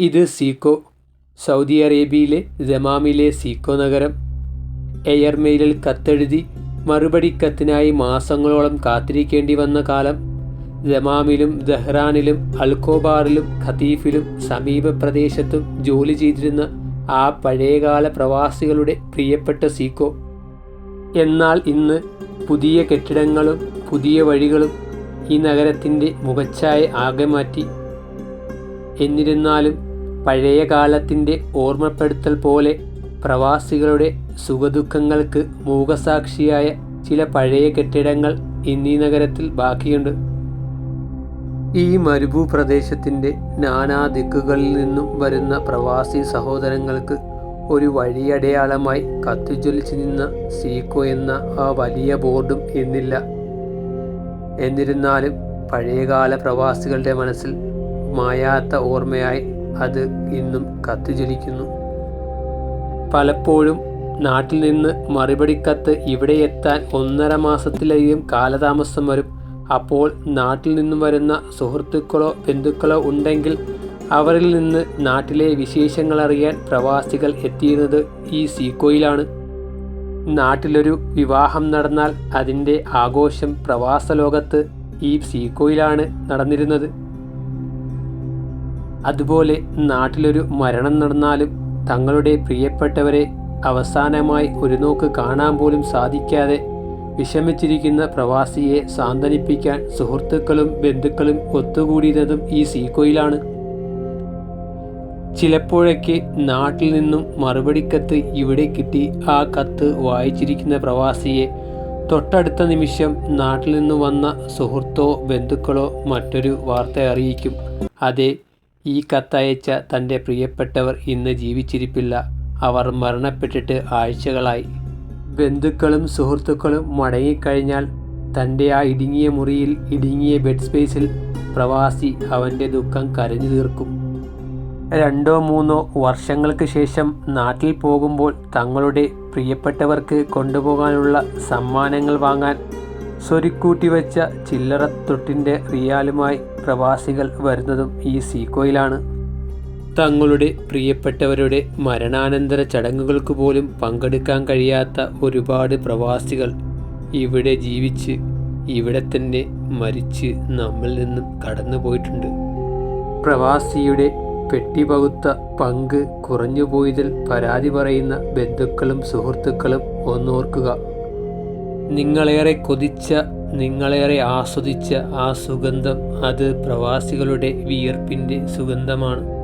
ഇത് Zico Saudi അറേബ്യയിലെ ദമാമിലെ Zico നഗരം. എയർമെയിലിൽ കത്തെഴുതി മറുപടി കത്തിനായി മാസങ്ങളോളം കാത്തിരിക്കേണ്ടി വന്ന കാലം. ദമാമിലും ദഹ്റാനിലും അൽക്കോബാറിലും ഖതീഫിലും സമീപ പ്രദേശത്തും ജോലി ചെയ്തിരുന്ന ആ പഴയകാല പ്രവാസികളുടെ പ്രിയപ്പെട്ട സീക്കോ. എന്നാൽ ഇന്ന് പുതിയ കെട്ടിടങ്ങളും പുതിയ വഴികളും ഈ നഗരത്തിന്റെ മുഖച്ഛായ ആകെ മാറ്റി. എന്നിരുന്നാലും പഴയ കാലത്തിന്റെ ഓർമ്മപ്പെടുത്തൽ പോലെ പ്രവാസികളുടെ സുഖദുഃഖങ്ങൾക്ക് മൂകസാക്ഷിയായ ചില പഴയ കെട്ടിടങ്ങൾ ഇന്നീ നഗരത്തിൽ ബാക്കിയുണ്ട്. ഈ മരുഭൂപ്രദേശത്തിന്റെ നാനാ ദിക്കുകളിൽ നിന്നും വരുന്ന പ്രവാസി സഹോദരങ്ങൾക്ക് ഒരു വഴിയടയാളമായി കത്തിജ്വലിച്ചു നിന്ന സീക്കോ എന്ന ആ വലിയ ബോർഡും ഇന്നില്ല. എന്നിരുന്നാലും പഴയകാല പ്രവാസികളുടെ മനസ്സിൽ മായാത്ത ഓർമ്മയായി അത് ഇന്നും കത്തിജ്വലിക്കുന്നു. പലപ്പോഴും നാട്ടിൽ നിന്ന് മറുപടി കത്ത് ഇവിടെ എത്താൻ ഒന്നര മാസത്തിലധികം കാലതാമസം വരും. അപ്പോൾ നാട്ടിൽ നിന്നും വരുന്ന സുഹൃത്തുക്കളോ ബന്ധുക്കളോ ഉണ്ടെങ്കിൽ അവരിൽ നിന്ന് നാട്ടിലെ വിശേഷങ്ങൾ അറിയാൻ പ്രവാസികൾ എത്തിയിരുന്നത് ഈ സീക്കോയിലാണ്. നാട്ടിലൊരു വിവാഹം നടന്നാൽ അതിന്റെ ആഘോഷം പ്രവാസ ലോകത്ത് ഈ സീക്കോയിലാണ് നടന്നിരുന്നത്. അതുപോലെ നാട്ടിലൊരു മരണം നടന്നാലും തങ്ങളുടെ പ്രിയപ്പെട്ടവരെ അവസാനമായി ഒരു നോക്ക് കാണാൻ പോലും സാധിക്കാതെ വിഷമിച്ചിരിക്കുന്ന പ്രവാസിയെ സാന്ത്വനിപ്പിക്കാൻ സുഹൃത്തുക്കളും ബന്ധുക്കളും ഒത്തുകൂടിയതും ഈ സീക്കോയിലാണ്. ചിലപ്പോഴൊക്കെ നാട്ടിൽ നിന്നും മറുപടി കത്ത് ഇവിടെ കിട്ടി ആ കത്ത് വായിച്ചിരിക്കുന്ന പ്രവാസിയെ തൊട്ടടുത്ത നിമിഷം നാട്ടിൽ നിന്ന് വന്ന സുഹൃത്തോ ബന്ധുക്കളോ മറ്റൊരു വാർത്ത അറിയിക്കും. അതെ ഈ കത്തയച്ച തന്റെ പ്രിയപ്പെട്ടവർ ഇന്ന് ജീവിച്ചിരിപ്പില്ല. അവർ മരണപ്പെട്ടിട്ട് ആഴ്ചകളായി. ബന്ധുക്കളും സുഹൃത്തുക്കളും മടങ്ങിക്കഴിഞ്ഞാൽ തന്റെ ആ ഇടുങ്ങിയ മുറിയിൽ ഇടുങ്ങിയ ബെഡ് സ്പേസിൽ പ്രവാസി അവന്റെ ദുഃഖം കരഞ്ഞു തീർക്കും. രണ്ടോ മൂന്നോ വർഷങ്ങൾക്ക് ശേഷം നാട്ടിൽ പോകുമ്പോൾ തങ്ങളുടെ പ്രിയപ്പെട്ടവർക്ക് കൊണ്ടുപോകാനുള്ള സമ്മാനങ്ങൾ വാങ്ങാൻ സ്വരുക്കൂട്ടി വെച്ച ചില്ലറ തൊട്ടിന്റെ റിയാലുമായി പ്രവാസികൾ വരുന്നതും ഈ സീക്കോയിലാണ്. തങ്ങളുടെ പ്രിയപ്പെട്ടവരുടെ മരണാനന്തര ചടങ്ങുകൾക്ക് പോലും പങ്കെടുക്കാൻ കഴിയാത്ത ഒരുപാട് പ്രവാസികൾ ഇവിടെ ജീവിച്ച് ഇവിടെ തന്നെ മരിച്ച് നമ്മിൽ നിന്നും കടന്നുപോയിട്ടുണ്ട് പ്രവാസിയുടെ പെട്ടി പകുത്ത പങ്ക് കുറഞ്ഞുപോയതിൽ പരാതി പറയുന്ന ബന്ധുക്കളും സുഹൃത്തുക്കളും ഒന്നോർക്കുക. നിങ്ങളേറെ കൊതിച്ച നിങ്ങളേറെ ആസ്വദിച്ച ആ സുഗന്ധം അത് പ്രവാസികളുടെ വിയർപ്പിന്റെ സുഗന്ധമാണ്.